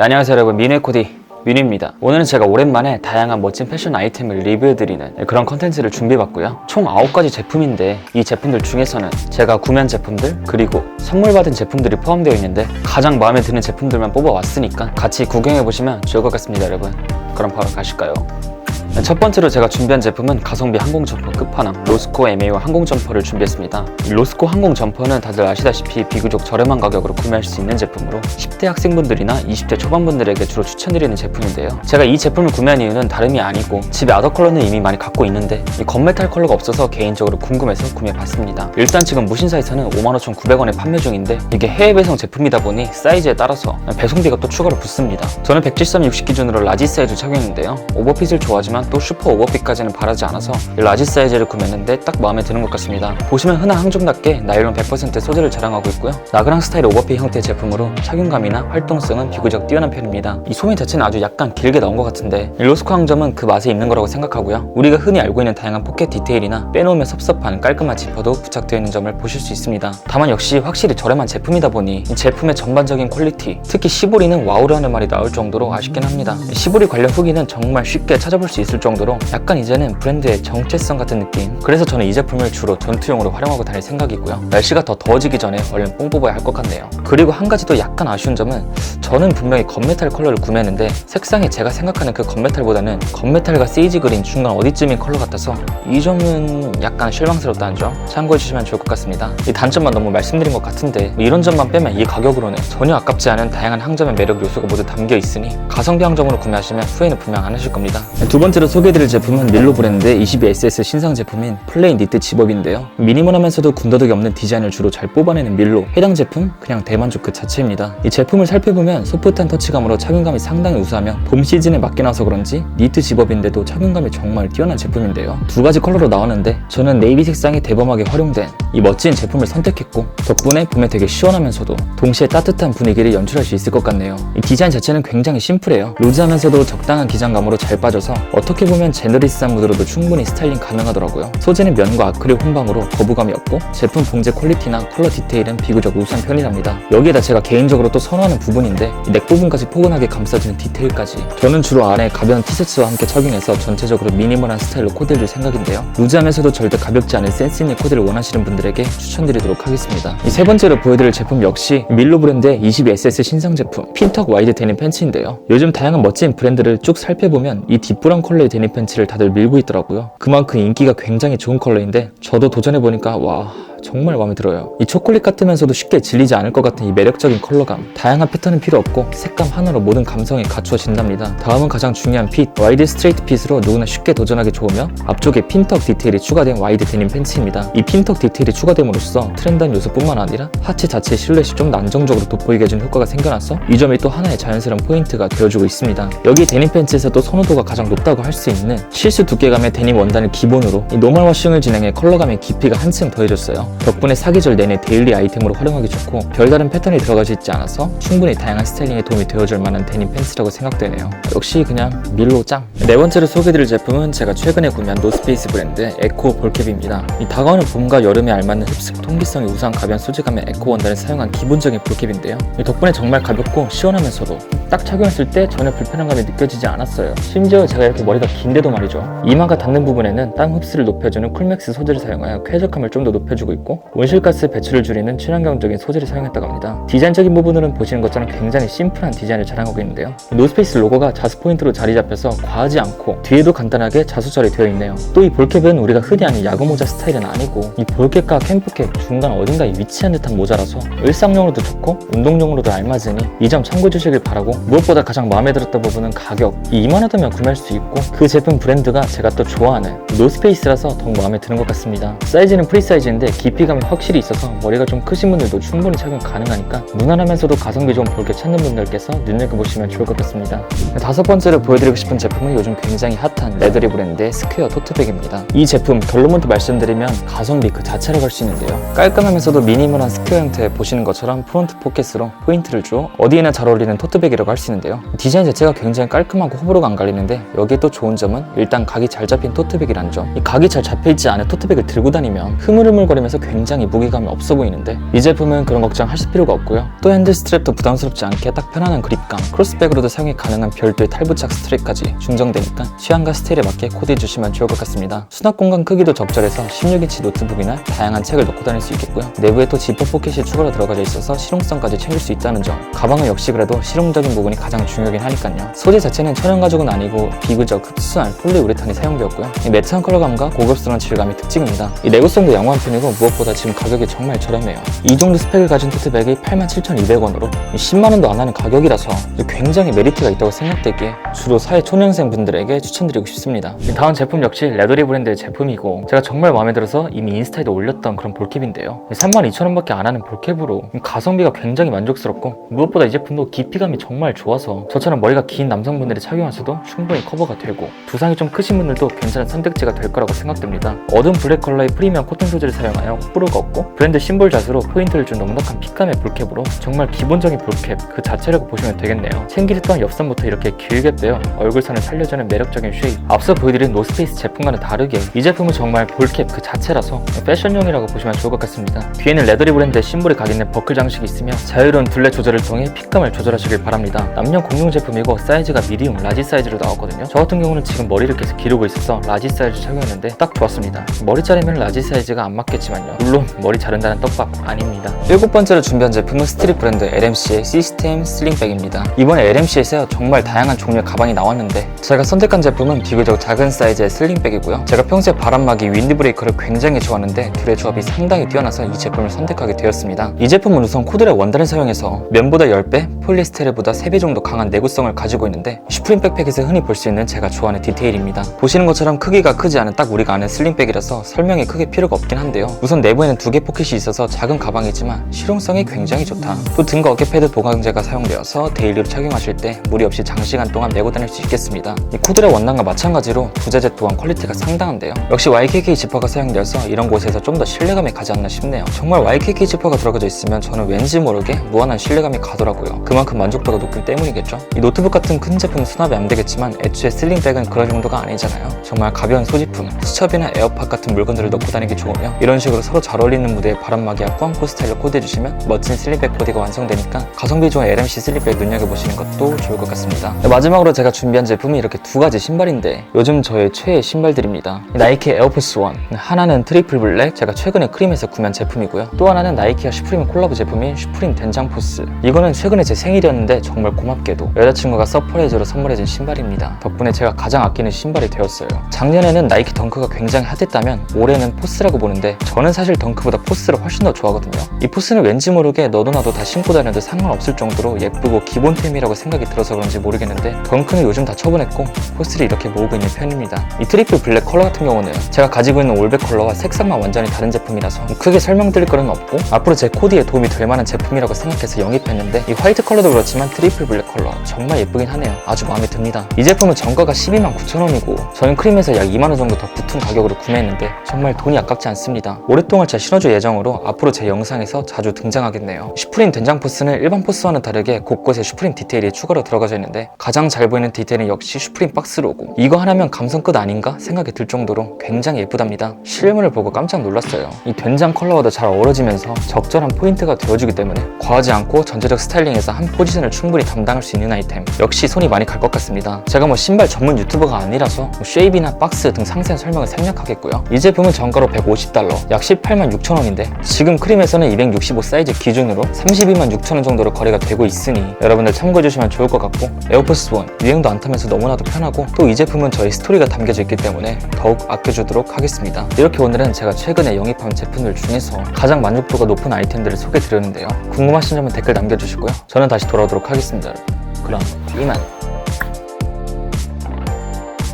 네, 안녕하세요 여러분. 미네코디 민입니다. 오늘은 제가 오랜만에 다양한 멋진 패션 아이템을 리뷰해드리는 그런 컨텐츠를 준비해봤고요. 총 9가지 제품인데 이 제품들 중에서는 제가 구매한 제품들 그리고 선물 받은 제품들이 포함되어 있는데 가장 마음에 드는 제품들만 뽑아왔으니까 같이 구경해보시면 좋을 것 같습니다 여러분. 그럼 바로 가실까요? 네, 첫 번째로 제가 준비한 제품은 가성비 항공 점퍼 끝판왕 로스코 MA와 항공 점퍼를 준비했습니다. 이 로스코 항공 점퍼는 다들 아시다시피 비교적 저렴한 가격으로 구매할 수 있는 제품으로 10대 학생분들이나 20대 초반분들에게 주로 추천드리는 제품인데요. 제가 이 제품을 구매한 이유는 다름이 아니고 집에 아더 컬러는 이미 많이 갖고 있는데 이 건메탈 컬러가 없어서 개인적으로 궁금해서 구매해봤습니다. 일단 지금 무신사에서는 55,900원에 판매 중인데 이게 해외 배송 제품이다 보니 사이즈에 따라서 배송비가 또 추가로 붙습니다. 저는 173, 60 기준으로 라지 사이즈 착용했는데요. 오버핏을 좋아하지만 또 슈퍼 오버핏까지는 바라지 않아서 이 라지 사이즈를 구매했는데 딱 마음에 드는 것 같습니다. 보시면 흔한 항종답게 나일론 100% 소재를 자랑하고 있고요. 나그랑 스타일 오버핏 형태의 제품으로 착용감이나 활동성은 비교적 뛰어난 편입니다. 이 소매 자체는 아주 약간 길게 나온 것 같은데 이 로스코 항점은 그 맛에 있는 거라고 생각하고요. 우리가 흔히 알고 있는 다양한 포켓 디테일이나 빼놓으면 섭섭한 깔끔한 지퍼도 부착되어 있는 점을 보실 수 있습니다. 다만 역시 확실히 저렴한 제품이다 보니 이 제품의 전반적인 퀄리티, 특히 시보리는 와우라는 말이 나올 정도로 아쉽긴 합니다. 이 시보리 관련 후기는 정말 쉽게 찾아볼 수 있을 정도로 약간 이제는 브랜드의 정체성 같은 느낌. 그래서 저는 이 제품을 주로 전투용으로 활용하고 다닐 생각이고요. 날씨가 더 더워지기 전에 얼른 뽕 뽑아야 할 것 같네요. 그리고 한 가지 더 약간 아쉬운 점은 저는 분명히 건메탈 컬러를 구매했는데 색상이 제가 생각하는 그 건메탈보다는 건메탈과 세이지 그린 중간 어디쯤인 컬러 같아서 이 점은 약간 실망스럽다는 점 참고해 주시면 좋을 것 같습니다. 이 단점만 너무 말씀드린 것 같은데 뭐 이런 점만 빼면 이 가격으로는 전혀 아깝지 않은 다양한 항점의 매력 요소가 모두 담겨 있으니 가성비 항점으로 구매하시면 후회는 분명 안 하실 겁니다. 두 번째로 소개해드릴 제품은 밀로 브랜드의 22SS 신상 제품인 플레인 니트 집업인데요. 미니멀하면서도 군더더기 없는 디자인을 주로 잘 뽑아내는 밀로 해당 제품 그냥 대만족 그 자체입니다. 이 제품을 살펴보면 소프트한 터치감으로 착용감이 상당히 우수하며 봄 시즌에 맞게 나서 그런지 니트 집업인데도 착용감이 정말 뛰어난 제품인데요. 두 가지 컬러로 나왔는데 저는 네이비 색상이 대범하게 활용된 이 멋진 제품을 선택했고 덕분에 봄에 되게 시원하면서도 동시에 따뜻한 분위기를 연출할 수 있을 것 같네요. 이 디자인 자체는 굉장히 심플해요. 루즈하면서도 적당한 기장감으로 잘 빠져서 어떻게 보면 제너리스한 무드로도 충분히 스타일링 가능하더라고요. 소재는 면과 아크릴 혼방으로 거부감이 없고 제품 봉제 퀄리티나 컬러 디테일은 비교적 우수한 편이랍니다. 여기에다 제가 개인적으로 또 선호하는 부분인데 이넥 부분까지 포근하게 감싸주는 디테일까지 저는 주로 안에 가벼운 티셔츠와 함께 착용해서 전체적으로 미니멀한 스타일로 코디해줄 생각인데요. 루즈하면서도 절대 가볍지 않은 센스 있는 코디를 원하시는 분들에게 추천드리도록 하겠습니다. 이 세 번째로 보여드릴 제품 역시 밀로 브랜드의 22SS 신상 제품 핀턱 와이드 데님 팬츠인데요. 요즘 다양한 멋진 브랜드를 쭉 살펴보면 이 딥브라운 컬러의 데님 팬츠를 다들 밀고 있더라고요. 그만큼 인기가 굉장히 좋은 컬러인데 저도 도전해보니까 와 정말 마음에 들어요. 이 초콜릿 같으면서도 쉽게 질리지 않을 것 같은 이 매력적인 컬러감. 다양한 패턴은 필요 없고 색감 하나로 모든 감성이 갖추어진답니다. 다음은 가장 중요한 핏. 와이드 스트레이트 핏으로 누구나 쉽게 도전하기 좋으며 앞쪽에 핀턱 디테일이 추가된 와이드 데님 팬츠입니다. 이 핀턱 디테일이 추가됨으로써 트렌드한 요소뿐만 아니라 하체 자체의 실루엣이 좀더 안정적으로 돋보이게 해주는 효과가 생겨나서 이 점이 또 하나의 자연스러운 포인트가 되어주고 있습니다. 여기 데님 팬츠에서 또 선호도가 가장 높다고 할 수 있는 실수 두께감의 데님 원단을 기본으로 이 노멀 워싱을 진행해 컬러감의 깊이가 한층 더해졌어요. 덕분에 사계절 내내 데일리 아이템으로 활용하기 좋고 별다른 패턴이 들어가지 있지 않아서 충분히 다양한 스타일링에 도움이 되어줄 만한 데님 팬츠라고 생각되네요. 역시 그냥 밀로 짱. 네 번째로 소개드릴 제품은 제가 최근에 구매한 노스페이스 브랜드 에코 볼캡입니다. 이 다가오는 봄과 여름에 알맞는 흡습, 통기성이 우수한 가벼운 소재감의 에코 원단을 사용한 기본적인 볼캡인데요. 이 덕분에 정말 가볍고 시원하면서도 딱 착용했을 때 전혀 불편한 감이 느껴지지 않았어요. 심지어 제가 이렇게 머리가 긴데도 말이죠. 이마가 닿는 부분에는 땀 흡수를 높여주는 쿨맥스 소재를 사용하여 쾌적함을 좀 더 높여주고 있고 온실가스 배출을 줄이는 친환경적인 소재를 사용했다고 합니다. 디자인적인 부분으로는 보시는 것처럼 굉장히 심플한 디자인을 자랑하고 있는데요. 노스페이스 로고가 자수 포인트로 자리 잡혀서 과하지 않고 뒤에도 간단하게 자수절이 되어 있네요. 또 이 볼캡은 우리가 흔히 아는 야구 모자 스타일은 아니고 이 볼캡과 캠프캡 중간 어딘가에 위치한 듯한 모자라서 일상용으로도 좋고 운동용으로도 알맞으니 이 점 참고해 주시길 바라고 무엇보다 가장 마음에 들었던 부분은 가격 이 2만 원 더면 구매할 수 있고 그 제품 브랜드가 제가 또 좋아하는 노스페이스라서 더욱 마음에 드는 것 같습니다. 사이즈는 프리 사이즈인데 깊이감이 확실히 있어서 머리가 좀 크신 분들도 충분히 착용 가능하니까 무난하면서도 가성비 좋은 볼캡 찾는 분들께서 눈여겨보시면 좋을 것 같습니다. 다섯 번째로 보여드리고 싶은 제품은 요즘 굉장히 핫 한 핫한 레더리 브랜드의 스퀘어 토트백입니다. 이 제품 결론부터 말씀드리면 가성비 그 자체라고 할 수 있는데요. 깔끔하면서도 미니멀한 스퀘어 형태 보시는 것처럼 프론트 포켓으로 포인트를 주어 어디에나 잘 어울리는 토트백이라고 할 수 있는데요. 디자인 자체가 굉장히 깔끔하고 호불호가 안 갈리는데 여기에 또 좋은 점은 일단 각이 잘 잡힌 토트백이라는 점. 이 각이 잘 잡혀있지 않은 토트백을 들고 다니면 흐물흐물거리면서 굉장히 무게감이 없어 보이는데 이 제품은 그런 걱정하실 필요가 없고요. 또 핸들 스트랩도 부담스럽지 않게 딱 편안한 그립감, 크로스백으로도 사용이 가능한 별도의 탈부착 스트랩까지 중정되니까 취향과 스타일에 맞게 코디해 주시면 좋을 것 같습니다. 수납 공간 크기도 적절해서 16인치 노트북이나 다양한 책을 넣고 다닐 수 있겠고요. 내부에 또 지퍼 포켓이 추가로 들어가져 있어서 실용성까지 챙길 수 있다는 점. 가방은 역시 그래도 실용적인 부분이 가장 중요하긴 하니까요. 소재 자체는 천연 가죽은 아니고 비교적 흡수한 폴리우레탄이 사용되었고요. 이 매트한 컬러감과 고급스러운 질감이 특징입니다. 이 내구성도 양호한 편이고 무엇보다 지금 가격이 정말 저렴해요. 이 정도 스펙을 가진 토트백이 87,200원으로 10만원도 안 하는 가격이라서 굉장히 메리트가 있다고 생각되기에 주로 사회 초년생 분들에게 추천드리고 싶습니다. 다음 제품 역시 레더리 브랜드의 제품이고 제가 정말 마음에 들어서 이미 인스타에도 올렸던 그런 볼캡인데요. 32,000원밖에 안 하는 볼캡으로 가성비가 굉장히 만족스럽고 무엇보다 이 제품도 깊이감이 정말 좋아서 저처럼 머리가 긴 남성분들이 착용하셔도 충분히 커버가 되고 두상이 좀 크신 분들도 괜찮은 선택지가 될 거라고 생각됩니다. 어두운 블랙 컬러의 프리미엄 코튼 소재를 사용하여 호불호가 없고 브랜드 심볼 자수로 포인트를 준 넉넉한 핏감의 볼캡으로 정말 기본적인 볼캡 그 자체라고 보시면 되겠네요. 챙길 또한 옆선부터 이렇게 길게 빼어 얼굴선을 살려주는 매력적인 쉐입 앞서 보여드린 노스페이스 제품과는 다르게 이 제품은 정말 볼캡 그 자체라서 패션용이라고 보시면 좋을 것 같습니다. 뒤에는 레더리 브랜드의 심볼이 각있는 버클 장식이 있으며 자유로운 둘레 조절을 통해 핏감을 조절하시길 바랍니다. 남녀 공용 제품이고 사이즈가 미디움, 라지 사이즈로 나왔거든요. 저 같은 경우는 지금 머리를 계속 기르고 있어서 라지 사이즈 착용했는데 딱 좋았습니다. 머리 자르면 라지 사이즈가 안 맞겠지만요. 물론 머리 자른다는 떡밥 아닙니다. 일곱 번째로 준비한 제품은 스트릿 브랜드 LMC의 시스템 슬링백입니다. 이번에 LMC에서 정말 다양한 종류의 가방이 나왔는데 제가 선택한 제품은 비교적 작은 사이즈의 슬링백이고요. 제가 평소에 바람막이 윈드브레이커를 굉장히 좋아하는데 둘의 조합이 상당히 뛰어나서 이 제품을 선택하게 되었습니다. 이 제품은 우선 코드의 원단을 사용해서 면보다 10배, 폴리에스테르보다 3배 정도 강한 내구성을 가지고 있는데 슈프림 백팩에서 흔히 볼 수 있는 제가 좋아하는 디테일입니다. 보시는 것처럼 크기가 크지 않은 딱 우리가 아는 슬링백이라서 설명이 크게 필요가 없긴 한데요. 우선 내부에는 두 개 포켓이 있어서 작은 가방이지만 실용성이 굉장히 좋다. 또 등과 어깨 패드 보강제가 사용되어서 데일리로 착용하실 때 무리 없이 장시간 동안 메고 다닐 수 있겠습니다. 이 코드의 원단과 마찬가지로 부재재 또한 퀄리티가 상당한데요. 역시 YKK 지퍼가 사용되어서 이런 곳에서 좀 더 신뢰감이 가지 않나 싶네요. 정말 YKK 지퍼가 들어가져 있으면 저는 왠지 모르게 무한한 신뢰감이 가더라고요. 그만 큼 만족도가 높기 때문이겠죠. 이 노트북 같은 큰 제품은 수납이 안 되겠지만 애초에 슬링백은 그런 정도가 아니잖아요. 정말 가벼운 소지품, 수첩이나 에어팟 같은 물건들을 넣고 다니기 좋으며 이런 식으로 서로 잘 어울리는 무대에 바람막이와 꾸안꾸 스타일로 코디해주시면 멋진 슬링백 코디가 완성되니까 가성비 좋은 LMC 슬링백 눈여겨보시는 것도 좋을 것 같습니다. 네, 마지막으로 제가 준비한 제품이 이렇게 두 가지 신발인데 요즘 저의 최애 신발들입니다. 나이키 에어포스 원 하나는 트리플 블랙 제가 최근에 크림에서 구매한 제품이고요. 또 하나는 나이키와 슈프림 콜라보 제품인 슈프림 된장 포스 이거는 최근에 제 생 일이었는데 정말 고맙게도 여자친구가 서프라이즈로 선물해준 신발입니다. 덕분에 제가 가장 아끼는 신발이 되었어요. 작년에는 나이키 덩크가 굉장히 핫했다면 올해는 포스라고 보는데 저는 사실 덩크보다 포스를 훨씬 더 좋아하거든요. 이 포스는 왠지 모르게 너도 나도 다 신고 다녀도 상관없을 정도로 예쁘고 기본템이라고 생각이 들어서 그런지 모르겠는데 덩크는 요즘 다 처분했고 포스를 이렇게 모으고 있는 편입니다. 이 트리플 블랙 컬러 같은 경우는 제가 가지고 있는 올백 컬러와 색상만 완전히 다른 제품이라서 크게 설명드릴 거는 없고 앞으로 제 코디에 도움이 될 만한 제품이라고 생각해서 영입했는데 이 화이트 컬러도 그렇지만 트리플 블랙 컬러 정말 예쁘긴 하네요. 아주 마음에 듭니다. 이 제품은 정가가 12만 9천 원이고 저는 크림에서 약 2만 원 정도 더 붙은 가격으로 구매했는데 정말 돈이 아깝지 않습니다. 오랫동안 제 신어줄 예정으로 앞으로 제 영상에서 자주 등장하겠네요. 슈프림 된장 포스는 일반 포스와는 다르게 곳곳에 슈프림 디테일이 추가로 들어가져 있는데 가장 잘 보이는 디테일은 역시 슈프림 박스 로고 이거 하나면 감성 끝 아닌가 생각이 들 정도로 굉장히 예쁘답니다. 실물을 보고 깜짝 놀랐어요. 이 된장 컬러와도 잘 어우러지면서 적절한 포인트가 되어주기 때문에 과하지 않고 전체적 스타일링에서 한 포지션을 충분히 담당할 수 있는 아이템 역시 손이 많이 갈 것 같습니다. 제가 뭐 신발 전문 유튜버가 아니라서 뭐 쉐입이나 박스 등 상세한 설명을 생략하겠고요. 이 제품은 정가로 150달러 약 18만 6천 원인데 지금 크림에서는 265 사이즈 기준으로 32만 6천 원 정도로 거래가 되고 있으니 여러분들 참고해 주시면 좋을 것 같고 에어포스 원 유행도 안 타면서 너무나도 편하고 또 이 제품은 저희 스토리가 담겨져 있기 때문에 더욱 아껴주도록 하겠습니다. 이렇게 오늘은 제가 최근에 영입한 제품들 중에서 가장 만족도가 높은 아이템들을 소개해 드렸는데요. 궁금하신 점은 댓글 남겨주시고요. 저는 다시 돌아오도록 하겠습니다. 그럼 이만.